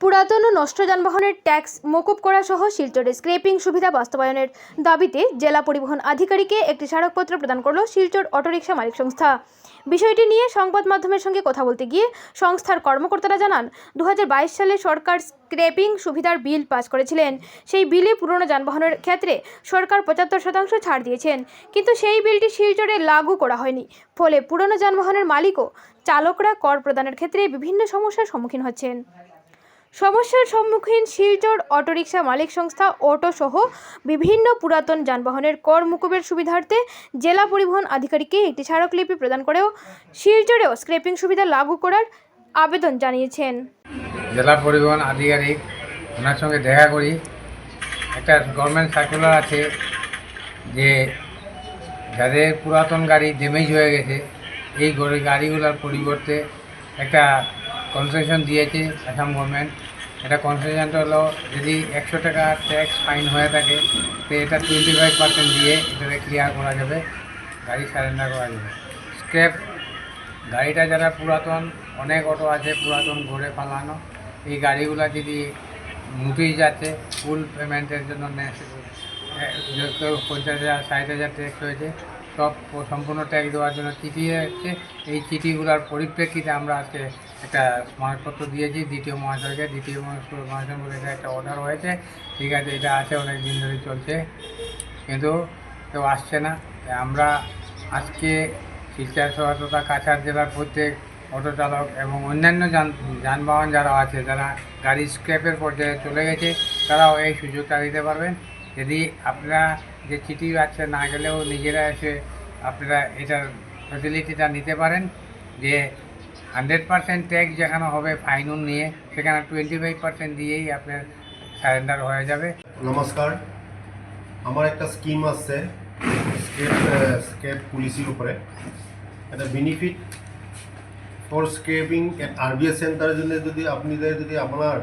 পুরাতন ও নষ্ট যানবাহনের ট্যাক্স মকুব করা সহ শিলচরে স্ক্রেপিং সুবিধা বাস্তবায়নের দাবিতে জেলা পরিবহন আধিকারিককে একটি স্মারকপত্র প্রদান করল শিলচর অটোরিকশা মালিক সংস্থা। বিষয়টি নিয়ে সংবাদ মাধ্যমের সঙ্গে কথা বলতে গিয়ে সংস্থার কর্মকর্তারা জানান দু হাজার বাইশ সালে সরকার স্ক্রেপিং সুবিধার বিল পাস করেছিলেন। সেই বিলে পুরনো যানবাহনের ক্ষেত্রে সরকার পঁচাত্তর শতাংশ ছাড় দিয়েছেন। কিন্তু সেই বিলটি শিলচরে লাগু করা হয়নি। ফলে পুরনো যানবাহনের মালিক ও চালকরা কর প্রদানের ক্ষেত্রে বিভিন্ন সমস্যার সম্মুখীন হচ্ছেন। সমস্যার সম্মুখীন শিলচর অটোরিকশা মালিক সংস্থা, অটো সহ বিভিন্ন পুরাতন যানবাহনের কর মুকুবের সুবিধার্থে জেলা পরিবহন আধিকারিককে একটি স্মারকলিপি প্রদান করেও শিলচরেও স্ক্রেপিং সুবিধা লাগু করার আবেদন জানিয়েছেন। জেলা পরিবহন আধিকারিক, ওনার সঙ্গে দেখা করি। একটা গভর্নমেন্ট সার্কুলার আছে যে যাদের পুরাতন গাড়ি ড্যামেজ হয়ে গেছে, এই গড়ি- গাড়িগুলোর পরিবর্তে একটা কনসেশন দিয়েছে আসাম গভর্নমেন্ট এটা কনসেশনটা হলো, যদি একশো টাকা ট্যাক্স ফাইন হয়ে থাকে, তো এটা টোয়েন্টি ফাইভ পার্সেন্ট দিয়ে এটাকে ক্লিয়ার করা যাবে, গাড়ি সারেন্ডার করা যাবে। স্ক্র্যাপ গাড়িটা যারা পুরাতন, অনেক অটো আছে পুরাতন ঘুরে পালানো, এই গাড়িগুলো যদি মুটেই যাচ্ছে ফুল পেমেন্টের জন্য নে- এ- যত পঞ্চাশ হাজার, ষাট হাজার ট্যাক্স হয়েছে সব সম্পূর্ণ ট্যাক্স দেওয়ার জন্য চিঠি যাচ্ছে এই চিঠিগুলোর পরিপ্রেক্ষিতে আমরা আজকে একটা স্মারকপত্র দিয়েছি, দ্বিতীয় মহাশয়কে দ্বিতীয় মহাশয় বলে একটা অর্ডার হয়েছে। ঠিক আছে, এটা আছে, অনেক দিন ধরে চলছে। কিন্তু কেউ আসছে না। আমরা আজকে শহর তথা কাছাড় জেলার প্রত্যেক অটো চালক এবং অন্যান্য যান যানবাহন যারা আছে, যারা গাড়ি স্ক্র্যাপের পর্যায়ে চলে গেছে, তারাও এই সুযোগটা দিতে পারবেন। যদি আপনারা যে চিঠি আছে না গেলেও নিজেরা এসে আপনারা এটার ফেসিলিটিটা নিতে পারেন, যে হান্ড্রেড পার্সেন্ট ট্যাক্স যেখানে হবে ফাইনুন নিয়ে, সেখানে টোয়েন্টি ফাইভ পার্সেন্ট দিয়েই আপনার সারেন্ডার হয়ে যাবে। নমস্কার। আমার একটা স্কিম আছে স্কেপ স্কেপ পুলিশের উপরে। একটা বেনিফিট ফর স্কেপিং আর বি এস সেন্টারের জন্য যদি আপনি যদি আপনার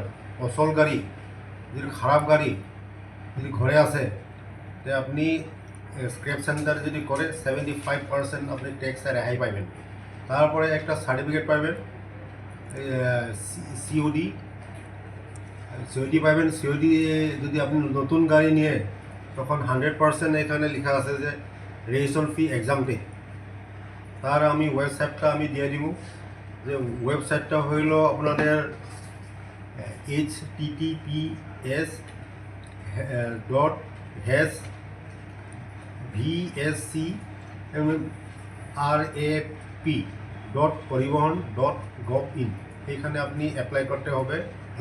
অসল গাড়ি, যদি খারাপ গাড়ি যদি ঘরে আসে তো আপনি স্ক্রেপ সেন্টার যদি করে সেভেন্টি ফাইভ পার্সেন্ট আপনি ট্যাক্সে রেহাই পাইবেন। তারপরে একটা সার্টিফিকেট পাইবেন সিওডি সিওডি পাইবেন সিওডি যদি আপনি নতুন গাড়ি নিয়ে, তখন হান্ড্রেড পার্সেন্ট এখানে লেখা আছে যে রেজিস্ট্রেশন ফি এক্সাম পে তার আমি ওয়েবসাইটটা আমি দিয়ে দিব। যে ওয়েবসাইটটা হইল আপনাদের H TTP S dot hash VSC R A P dot Parivahan dot gov in এইখানে আপনি অ্যাপ্লাই করতে হবে।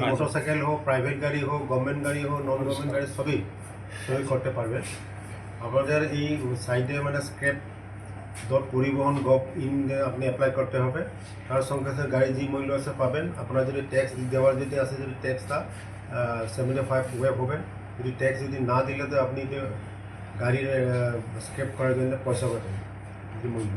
মোটরসাইকেল হোক প্রাইভেট গাড়ি হোক গভর্নমেন্ট গাড়ি হোক নন গভর্নমেন্ট গাড়ি সবই সবই করতে পারবেন। আপনাদের এই সাইডে মানে scrap dot Parivahan gov in আপনি অ্যাপ্লাই করতে হবে। তার সঙ্গে সঙ্গে গাড়ি যে মূল্য আছে পাবেন। আপনার যদি ট্যাক্স দেওয়ার যদি আছে যদি ট্যাক্সটা সেভেন্টি ফাইভ ওয়েব হবে। যদি ট্যাক্স যদি না দিলে তো আপনি গাড়ির স্ক্রেপ করার জন্য পয়সা পাবেন। যদি মূল্য